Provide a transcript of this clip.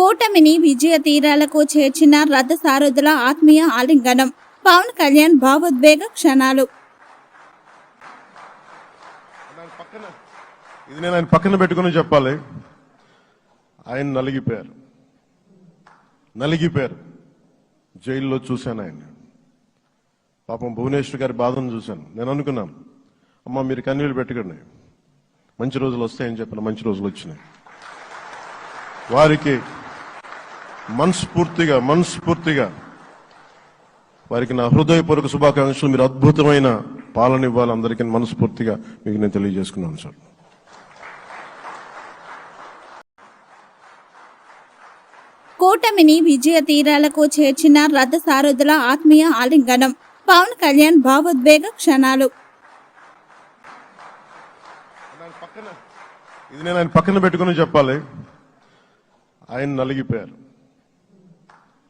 కూటమిని విజయ తీరాలకు చేర్చిన రథ సారథుల ఆత్మీయ ఆలింగనం. పవన్ కళ్యాణ్ భావోద్వేగ క్షణాలు. ఇది నేను ఆయన పక్కన పెట్టుకుని చెప్పాలి. ఆయన నలిగిపోయారు. నలిగిపోయారు. జైల్లో చూశాను ఆయన పాపం భువనేశ్వర్ గారి బాధను చూశాను. నేను అనుకున్నాను అమ్మ మీరు కన్నీళ్ళు పెట్టకండి. మంచి రోజులు వస్తాయని చెప్పిన మంచి రోజులు వచ్చినాయి. వారికి మనస్ఫూర్తిగా మనస్ఫూర్తిగా వారికి నా హృదయపూర్వక శుభాకాంక్షలు. మీరు అద్భుతమైన పాలన ఇవ్వాలి. అందరికీ మనస్ఫూర్తిగా మీకు నేను తెలియజేసుకున్నాను సార్. కూటమిని విజయ తీరాలకు చేర్చిన రథ సారథుల ఆత్మీయ ఆలింగనం పవన్ కళ్యాణ్ భావోద్వేగ క్షణాలు. ఇది నేను ఆయన పక్కన పెట్టుకుని చెప్పాలి. ఆయన నలిగిపోయారు.